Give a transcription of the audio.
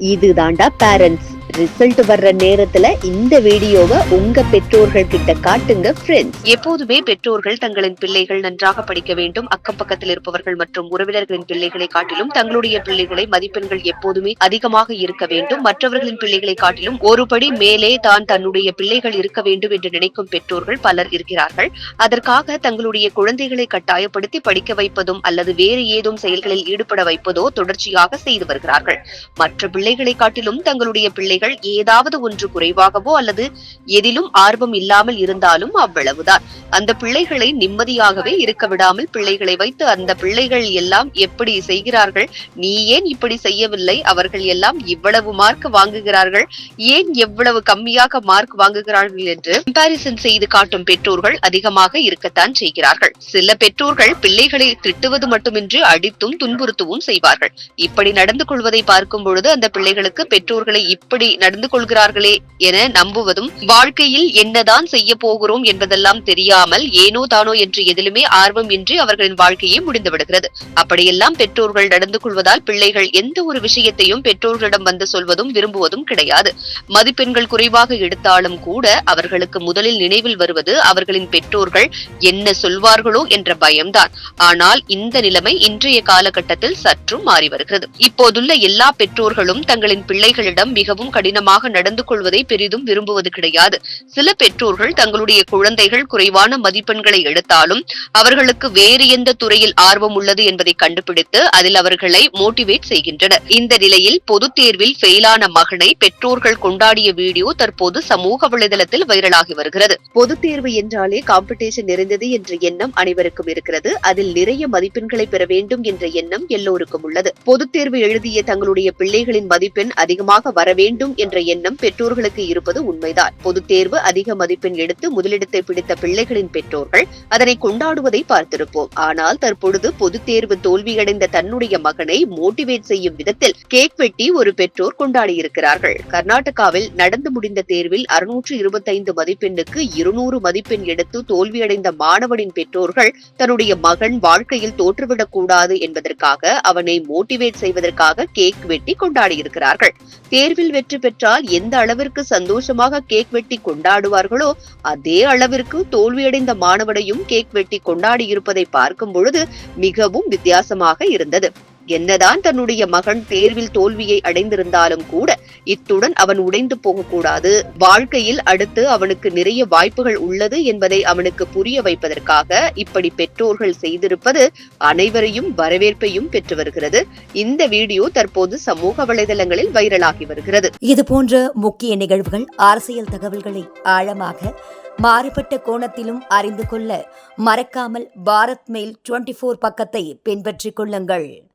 இதுதான்டா parents result வர்ற நேரத்துல இந்த வீடியோவை உங்க பெற்றோர்கள் கிட்ட காட்டுங்க ஃப்ரெண்ட்ஸ் எப்போதுமே பெற்றோர்கள் தங்களின் பிள்ளைகள் நன்றாக படிக்க வேண்டும். அக்கம் பக்கத்தில் இருப்பவர்கள் மற்றும் உறவினர்களின் பிள்ளைகளை காட்டிலும் தங்களுடைய பிள்ளைகளை மதிப்பெண்கள் எப்போதுமே அதிகமாக இருக்க வேண்டும். மற்றவர்களின் பிள்ளைகளை காட்டிலும் ஒருபடி மேலே தான் தன்னுடைய பிள்ளைகள் இருக்க வேண்டும் என்று நினைக்கும் பெற்றோர்கள் பலர் இருக்கிறார்கள். அதற்காக தங்களுடைய குழந்தைகளை கட்டாயப்படுத்தி படிக்க வைப்பதும் அல்லது வேறு ஏதும் செயல்களில் ஈடுபட வைப்பதோ தொடர்ச்சியாக செய்து வருகிறார்கள். மற்ற பிள்ளைகளை காட்டிலும் தங்களுடைய பிள்ளைகள் ஏதாவது ஒன்று குறைவாகவோ அல்லது எதிலும் ஆர்வம் இல்லாமல் இருந்தாலும் அவ்வளவுதான். அந்த பிள்ளைகளை நிம்மதியாகவே இருக்க விடாமல் பிள்ளைகளை வைத்து அந்த பிள்ளைகள் எல்லாம் எப்படி செய்கிறார்கள்? நீ ஏன் இப்படி செய்யவில்லை? அவர்கள் எல்லாம் இவ்வளவு மார்க் வாங்குகிறார்கள். ஏன் எவ்வளவு கம்மியாக மார்க் வாங்குகிறார்கள் என்று கம்பாரிசன் செய்து காட்டும் பெற்றோர்கள் அதிகமாக இருக்கத்தான் செய்கிறார்கள். சில பெற்றோர்கள் பிள்ளைகளை திட்டுவது மட்டுமின்றி அடித்தும் துன்புறுத்தவும் செய்வார்கள். இப்படி நடந்து கொள்வதை பார்க்கும் பொழுது அந்த பிள்ளைகளுக்கு பெற்றோர்களை இப்படி நடந்து கொள்கிறார்களே என நம்புவதும் வாழ்க்கையில் என்னதான் செய்ய போகிறோம் என்பதெல்லாம் தெரியாமல் ஏனோ தானோ என்று எதிலுமே ஆர்வம் இன்றி அவர்களின் வாழ்க்கையே முடிந்துவிடுகிறது அப்படியெல்லாம் பெற்றோர்கள் நடந்து கொள்வதால் பிள்ளைகள் எந்த ஒரு விஷயத்தையும் பெற்றோர்களிடம் வந்து சொல்வதும் விரும்புவதும் கிடையாது. மதிப்பெண்கள் குறைவாக எடுத்தாலும் கூட அவர்களுக்கு முதலில் நினைவில் வருவது அவர்களின் பெற்றோர்கள் என்ன சொல்வார்களோ என்ற பயம்தான். ஆனால் இந்த நிலைமை இன்றைய காலகட்டத்தில் சற்றும் மாறி வருகிறது. இப்போதுள்ள எல்லா பெற்றோர்களும் தங்களின் பிள்ளைகளிடம் மிகவும் கடினமாக நடந்து கொள்வதை பெரிதும் விரும்புவது கிடையாது. சில பெற்றோர்கள் தங்களுடைய குழந்தைகள் குறைவான மதிப்பெண்களை எடுத்தாலும் அவர்களுக்கு வேறு எந்த துறையில் ஆர்வம் உள்ளது என்பதை கண்டுபிடித்து அதில் அவர்களை மோட்டிவேட் செய்கின்றனர். இந்த நிலையில் பொதுத் தேர்வில் ஃபெயிலான மகனை பெற்றோர்கள் கொண்டாடிய வீடியோ தற்போது சமூக வலைதளத்தில் வைரலாகி வருகிறது. பொதுத் தேர்வு என்றாலே காம்படிஷன் நிறைந்தது என்ற எண்ணம் அனைவருக்கும் இருக்கிறது. அதில் நிறைய மதிப்பெண்களை பெற வேண்டும் என்ற எண்ணம் எல்லோருக்கும் உள்ளது. பொதுத் தேர்வு எழுதிய தங்களுடைய பிள்ளைகளின் மதிப்பெண் அதிகமாக வர வேண்டும் வேண்டும் என்ற எண்ணம் பெற்றோர்களுக்கு இருப்பது உண்மைதான். பொதுத் தேர்வு அதிக மதிப்பெண் எடுத்து முதலிடத்தை பிடித்த பிள்ளைகளின் பெற்றோர்கள் அதனை கொண்டாடுவதை பார்த்திருப்போம். ஆனால் தற்பொழுது பொதுத் தேர்வு தோல்வியடைந்த தன்னுடைய மகனை மோட்டிவேட் செய்யும் விதத்தில் கேக் வெட்டி ஒரு பெற்றோர் கொண்டாடியிருக்கிறார்கள். கர்நாடகாவில் நடந்து முடிந்த தேர்வில் அறுநூற்று இருபத்தைந்து மதிப்பெண்ணுக்கு இருநூறு மதிப்பெண் எடுத்து தோல்வியடைந்த மாணவனின் பெற்றோர்கள் தன்னுடைய மகன் வாழ்க்கையில் தோற்றுவிடக் கூடாது என்பதற்காக அவனை மோட்டிவேட் செய்வதற்காக கேக் வெட்டி கொண்டாடியிருக்கிறார்கள். தேர்வில் வெற்றி வெற்றி பெற்றால் எந்த அளவிற்கு சந்தோஷமாக கேக் வெட்டி கொண்டாடுவார்களோ அதே அளவிற்கு தோல்வியடைந்த மாணவனையும் கேக் வெட்டி கொண்டாடி இருப்பதை பார்க்கும் பொழுது மிகவும் வித்தியாசமாக இருந்தது. என்னதான் தன்னுடைய மகன் தேர்வில் தோல்வியை அடைந்திருந்தாலும் கூட இத்துடன் அவன் உடைந்து போகக்கூடாது. வாழ்க்கையில் அடுத்து அவனுக்கு நிறைய வாய்ப்புகள் உள்ளது என்பதை அவனுக்கு புரிய வைப்பதற்காக இப்படி பெற்றோர்கள் செய்திருப்பது அனைவரையும் வரவேற்பையும் பெற்று வருகிறது. இந்த வீடியோ தற்போது சமூக வலைதளங்களில் வைரலாகி வருகிறது. இது போன்ற முக்கிய நிகழ்வுகள் அரசியல் தகவல்களை ஆழமாக மாறுபட்ட கோணத்திலும் அறிந்து கொள்ள மறக்காமல் பாரத் மெயில் டுவெண்டி ஃபோர் பக்கத்தை பின்பற்றிக் கொள்ளுங்கள்.